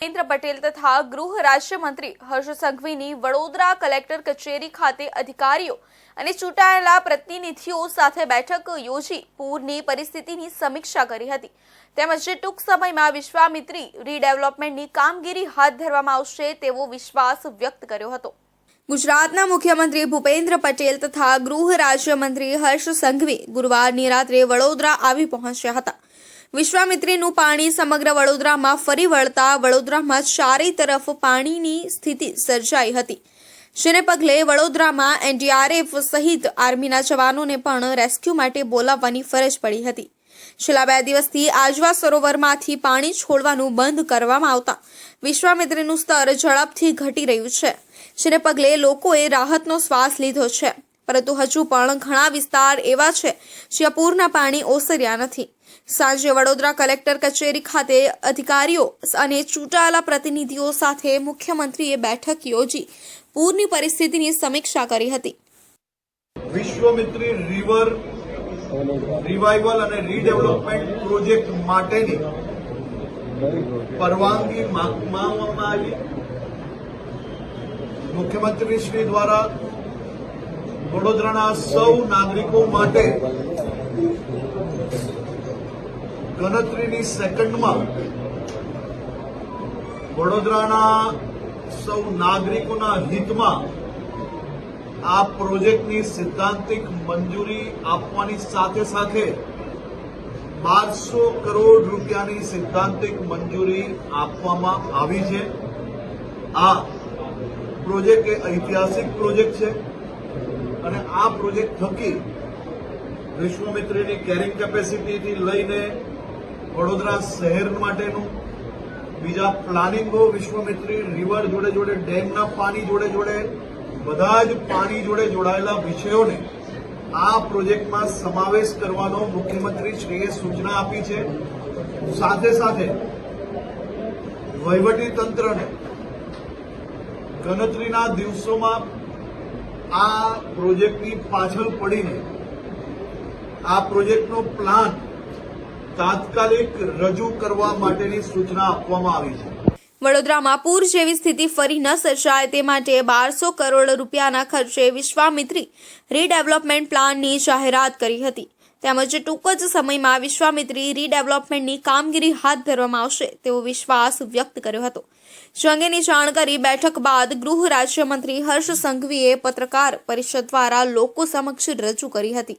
ભૂપેન્દ્ર પટેલ તથા ગૃહ રાજ્યમંત્રી હર્ષ સંઘવીની વડોદરા કલેક્ટર કચેરી ખાતે અધિકારીઓ અને ચૂંટાયેલા પ્રતિનિધિઓ સાથે બેઠક યોજી પૂરની પરિસ્થિતિની સમીક્ષા કરી હતી. તેમજ ટૂંક સમયમાં વિશ્વામિત્રી રીડેવલપમેન્ટની કામગીરી હાથ ધરવામાં આવશે તેવો વિશ્વાસ વ્યક્ત કર્યો હતો. ગુજરાતના મુખ્યમંત્રી ભૂપેન્દ્ર પટેલ તથા ગૃહ રાજ્યમંત્રી હર્ષ સંઘવી ગુરુવારની રાત્રે વડોદરા આવી પહોંચ્યા હતા. વિશ્વામિત્રીનું પાણી સમગ્ર વડોદરામાં ફરી વળતા વડોદરામાં ચારે તરફ પાણીની સ્થિતિ સર્જાઈ હતી. જેને પગલે વડોદરામાં એનડીઆરએફ સહિત આર્મીના જવાનોને પણ રેસ્ક્યુ માટે બોલાવવાની ફરજ પડી હતી. છેલ્લા બે દિવસથી આજવા સરોવરમાંથી પાણી છોડવાનું બંધ કરવામાં આવતા વિશ્વામિત્રીનું સ્તર ઝડપથી ઘટી રહ્યું છે, જેને પગલે લોકોએ રાહતનો શ્વાસ લીધો છે. પરંતુ હજુ પણ ઘણા વિસ્તાર એવા છે જ્યાં પૂરના પાણી ઓસર્યા નથી. સાંજે વડોદરા કલેક્ટર કચેરી ખાતે અધિકારીઓ અને ચૂંટાયેલા પ્રતિનિધિઓ સાથે મુખ્યમંત્રીએ બેઠક યોજી પૂરની પરિસ્થિતિની સમીક્ષા કરી હતી. વિશ્વમિત્રી રિવર રિવાઇવલ અને રીડેવલપમેન્ટ પ્રોજેક્ટ માટેની પરવાનગી માંગવામાં આવી. મુખ્યમંત્રીશ્રી દ્વારા વડોદરાના સૌ નાગરિકો માટે ગણતરીની સેકન્ડમાં વડોદરાના સૌ નાગરિકોના હિતમાં આ પ્રોજેક્ટની સિદ્ધાંતિક મંજૂરી આપવાની સાથે સાથે બારસો કરોડ રૂપિયાની સિદ્ધાંતિક મંજૂરી આપવામાં આવી છે. આ પ્રોજેક્ટ એ ઐતિહાસિક પ્રોજેક્ટ છે. અને આ પ્રોજેક્ટ થકી વિશ્વમિત્રીની કેરિંગ કેપેસિટીથી લઈને વડોદરા શહેર માટેનું બીજા પ્લાનિંગો, વિશ્વમિત્રી રિવર જોડે જોડે, ડેમના પાણી જોડે જોડે, બધા જ પાણી જોડે જોડાયેલા વિષયોને આ પ્રોજેક્ટમાં સમાવેશ કરવાનો મુખ્યમંત્રી શ્રીએ સૂચના આપી છે. સાથે સાથે વહીવટી તંત્રને ગણતરીના દિવસોમાં આ પ્રોજેક્ટની પાછળ પડીને, આ પ્રોજેક્ટનો પ્લાન તાત્કાલિક રજૂ કરવા માટેની સૂચના આપવામાં આવી છે. વડોદરામાં પૂર જેવી સ્થિતિ ફરી ન સર્જાય તે માટે બારસો કરોડ રૂપિયાના ખર્ચે વિશ્વામિત્રી રીડેવલપમેન્ટ પ્લાનની જાહેરાત કરી હતી. તેમજ ટૂંક જ સમયમાં વિશ્વામિત્રી રીડેવલપમેન્ટની કામગીરી હાથ ધરવામાં આવશે તેવો વિશ્વાસ વ્યક્ત કર્યો હતો. જે અંગેની જાણકારી બેઠક બાદ ગૃહ રાજ્યમંત્રી હર્ષ સંઘવીએ પત્રકાર પરિષદ દ્વારા લોકો સમક્ષ રજૂ કરી હતી.